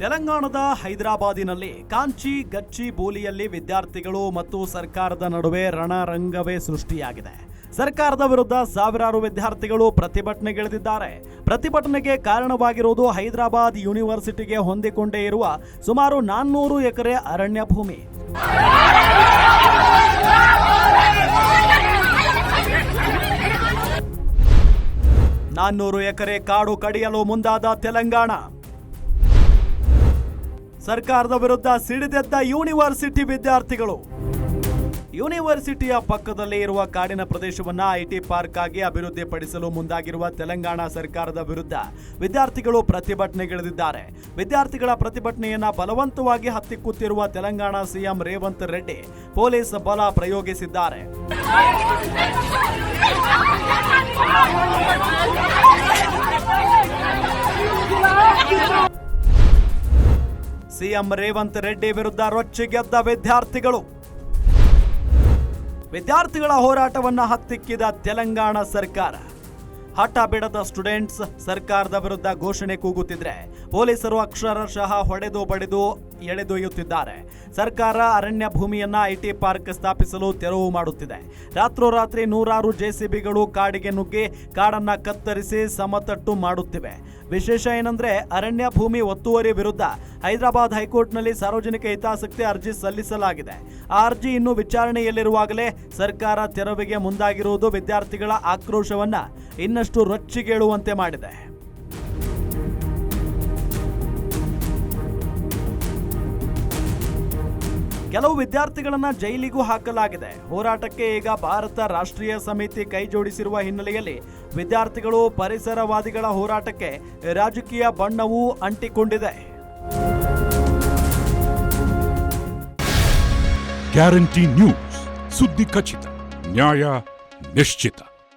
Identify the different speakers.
Speaker 1: ತೆಲಂಗಾಣದ ಹೈದರಾಬಾದಿನಲ್ಲಿ ಕಾಂಚಿ ಗಚ್ಚಿ ಬೋಲಿಯಲ್ಲಿ ವಿದ್ಯಾರ್ಥಿಗಳು ಮತ್ತು ಸರ್ಕಾರದ ನಡುವೆ ರಣರಂಗವೇ ಸೃಷ್ಟಿಯಾಗಿದೆ. ಸರ್ಕಾರದ ವಿರುದ್ಧ ಸಾವಿರಾರು ವಿದ್ಯಾರ್ಥಿಗಳು ಪ್ರತಿಭಟನೆಗಿಳಿದಿದ್ದಾರೆ. ಪ್ರತಿಭಟನೆಗೆ ಕಾರಣವಾಗಿರುವುದು ಹೈದರಾಬಾದ್ ಯೂನಿವರ್ಸಿಟಿಗೆ ಹೊಂದಿಕೊಂಡೇ ಇರುವ ಸುಮಾರು ನಾನ್ನೂರು ಎಕರೆ ಅರಣ್ಯ ಭೂಮಿ. ನಾನ್ನೂರು ಎಕರೆ ಕಾಡು ಕಡಿಯಲು ಮುಂದಾದ ತೆಲಂಗಾಣ. ಸರ್ಕಾರದ ವಿರುದ್ಧ ಸಿಡಿದೆದ್ದ ಯೂನಿವರ್ಸಿಟಿ ವಿದ್ಯಾರ್ಥಿಗಳು. ಯೂನಿವರ್ಸಿಟಿಯ ಪಕ್ಕದಲ್ಲೇ ಇರುವ ಕಾಡಿನ ಪ್ರದೇಶವನ್ನ ಐಟಿ ಪಾರ್ಕ್ ಆಗಿ ಅಭಿವೃದ್ಧಿಪಡಿಸಲು ಮುಂದಾಗಿರುವ ತೆಲಂಗಾಣ ಸರ್ಕಾರದ ವಿರುದ್ಧ ವಿದ್ಯಾರ್ಥಿಗಳು ಪ್ರತಿಭಟನೆಗಿಳಿದಿದ್ದಾರೆ ವಿದ್ಯಾರ್ಥಿಗಳ ಪ್ರತಿಭಟನೆಯನ್ನ ಬಲವಂತವಾಗಿ ಹತ್ತಿಕ್ಕುತ್ತಿರುವ ತೆಲಂಗಾಣ ಸಿಎಂ ರೇವಂತ್ ರೆಡ್ಡಿ ಪೊಲೀಸ್ ಬಲ ಪ್ರಯೋಗಿಸಿದ್ದಾರೆ. ಸಿಎಂ ರೇವಂತ್ ರೆಡ್ಡಿ ವಿರುದ್ಧ ರೊಚ್ಚಿಗೆದ್ದ ವಿದ್ಯಾರ್ಥಿಗಳು ವಿದ್ಯಾರ್ಥಿಗಳ ಹೋರಾಟವನ್ನು ಹತ್ತಿಕ್ಕಿದ ತೆಲಂಗಾಣ ಸರ್ಕಾರ. ಹಠ ಬಿಡದ ಸ್ಟೂಡೆಂಟ್ಸ್ ಸರ್ಕಾರದ ವಿರುದ್ಧ ಘೋಷಣೆ ಕೂಗುತ್ತಿದ್ರೆ ಪೊಲೀಸರು ಅಕ್ಷರಶಃ ಹೊಡೆದು ಬಡಿದು ಎಳೆದೊಯ್ಯುತ್ತಿದ್ದಾರೆ. ಸರ್ಕಾರ ಅರಣ್ಯ ಭೂಮಿಯನ್ನ ಐಟಿ ಪಾರ್ಕ್ ಸ್ಥಾಪಿಸಲು ತೆರವು ಮಾಡುತ್ತಿದೆ. ರಾತ್ರೋರಾತ್ರಿ ನೂರಾರು ಜೆಸಿಬಿಗಳು ಕಾಡಿಗೆ ನುಗ್ಗಿ ಕಾಡನ್ನ ಕತ್ತರಿಸಿ ಸಮತಟ್ಟು ಮಾಡುತ್ತಿವೆ. ವಿಶೇಷ ಏನಂದ್ರೆ ಅರಣ್ಯ ಭೂಮಿ ಒತ್ತುವರಿ ವಿರುದ್ಧ ಹೈದರಾಬಾದ್ ಹೈಕೋರ್ಟ್ನಲ್ಲಿ ಸಾರ್ವಜನಿಕ ಹಿತಾಸಕ್ತಿ ಅರ್ಜಿ ಸಲ್ಲಿಸಲಾಗಿದೆ. ಆ ಅರ್ಜಿ ಇನ್ನೂ ವಿಚಾರಣೆಯಲ್ಲಿರುವಾಗಲೇ ಸರ್ಕಾರ ತೆರವಿಗೆ ಮುಂದಾಗಿರುವುದು ವಿದ್ಯಾರ್ಥಿಗಳ ಆಕ್ರೋಶವನ್ನ ಇನ್ನಷ್ಟು ರೊಚ್ಚಿಗೇಳುವಂತೆ ಮಾಡಿದೆ. ಕೆಲವು ವಿದ್ಯಾರ್ಥಿಗಳನ್ನ ಜೈಲಿಗೂ ಹಾಕಲಾಗಿದೆ. ಹೋರಾಟಕ್ಕೆ ಈಗ ಭಾರತ ರಾಷ್ಟ್ರೀಯ ಸಮಿತಿ ಕೈ ಜೋಡಿಸಿರುವ ಹಿನ್ನೆಲೆಯಲ್ಲಿ ವಿದ್ಯಾರ್ಥಿಗಳು, ಪರಿಸರವಾದಿಗಳ ಹೋರಾಟಕ್ಕೆ ರಾಜಕೀಯ ಬಣ್ಣವೂ ಅಂಟಿಕೊಂಡಿದೆ.
Speaker 2: Guarantee news. ಸುದ್ದಿ ಖಚಿತ, ನ್ಯಾಯ ನಿಶ್ಚಿತ.